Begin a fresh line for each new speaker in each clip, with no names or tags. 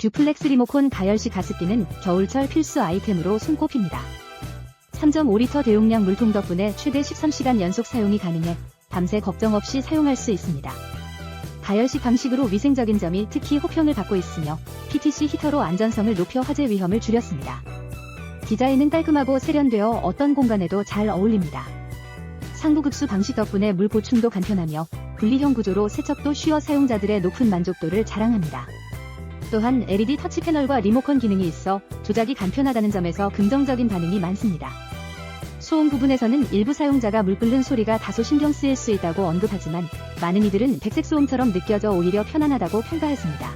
듀플렉스 리모콘 가열식 가습기는 겨울철 필수 아이템으로 손꼽힙니다. 3.5리터 대용량 물통 덕분에 최대 13시간 연속 사용이 가능해 밤새 걱정 없이 사용할 수 있습니다. 가열식 방식으로 위생적인 점이 특히 호평을 받고 있으며 PTC 히터로 안전성을 높여 화재 위험을 줄였습니다. 디자인은 깔끔하고 세련되어 어떤 공간에도 잘 어울립니다. 상부급수 방식 덕분에 물 보충도 간편하며 분리형 구조로 세척도 쉬워 사용자들의 높은 만족도를 자랑합니다. 또한 LED 터치 패널과 리모컨 기능이 있어 조작이 간편하다는 점에서 긍정적인 반응이 많습니다. 소음 부분에서는 일부 사용자가 물 끓는 소리가 다소 신경 쓰일 수 있다고 언급하지만 많은 이들은 백색 소음처럼 느껴져 오히려 편안하다고 평가했습니다.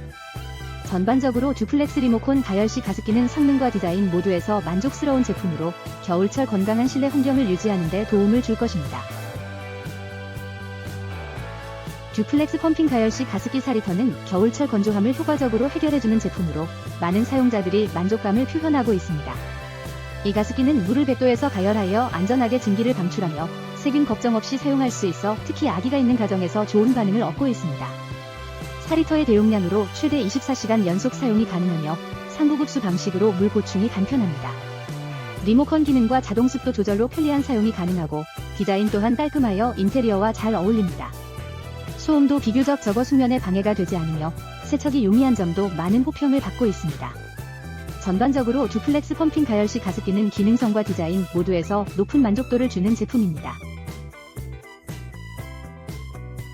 전반적으로 듀플렉스 리모콘 가열식 가습기는 성능과 디자인 모두에서 만족스러운 제품으로 겨울철 건강한 실내 환경을 유지하는 데 도움을 줄 것입니다. 듀플렉스 펌핑 가열식 가습기 4리터는 겨울철 건조함을 효과적으로 해결해주는 제품으로 많은 사용자들이 만족감을 표현하고 있습니다. 이 가습기는 물을 100도에서 가열하여 안전하게 증기를 방출하며 세균 걱정 없이 사용할 수 있어 특히 아기가 있는 가정에서 좋은 반응을 얻고 있습니다. 4리터의 대용량으로 최대 24시간 연속 사용이 가능하며 상부급수 방식으로 물 보충이 간편합니다. 리모컨 기능과 자동 습도 조절로 편리한 사용이 가능하고 디자인 또한 깔끔하여 인테리어와 잘 어울립니다. 소음도 비교적 적어 수면에 방해가 되지 않으며 세척이 용이한 점도 많은 호평을 받고 있습니다. 전반적으로 듀플렉스 펌핑 가열식 가습기는 기능성과 디자인 모두에서 높은 만족도를 주는 제품입니다.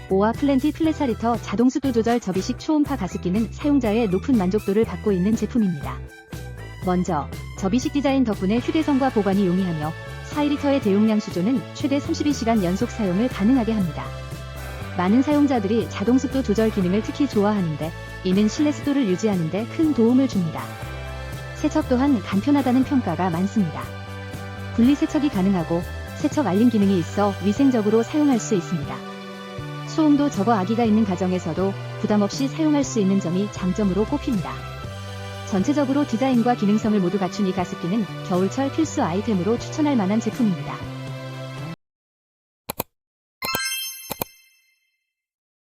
오와 플랜티 플랫사리터 자동 습도 조절 접이식 초음파 가습기는 사용자의 높은 만족도를 받고 있는 제품입니다. 먼저 접이식 디자인 덕분에 휴대성과 보관이 용이하며 4리터의 대용량 수조는 최대 32시간 연속 사용을 가능하게 합니다. 많은 사용자들이 자동 습도 조절 기능을 특히 좋아하는데 이는 실내 습도를 유지하는 데 큰 도움을 줍니다. 세척 또한 간편하다는 평가가 많습니다. 분리 세척이 가능하고 세척 알림 기능이 있어 위생적으로 사용할 수 있습니다. 소음도 적어 아기가 있는 가정에서도 부담 없이 사용할 수 있는 점이 장점으로 꼽힙니다. 전체적으로 디자인과 기능성을 모두 갖춘 이 가습기는 겨울철 필수 아이템으로 추천할 만한 제품입니다.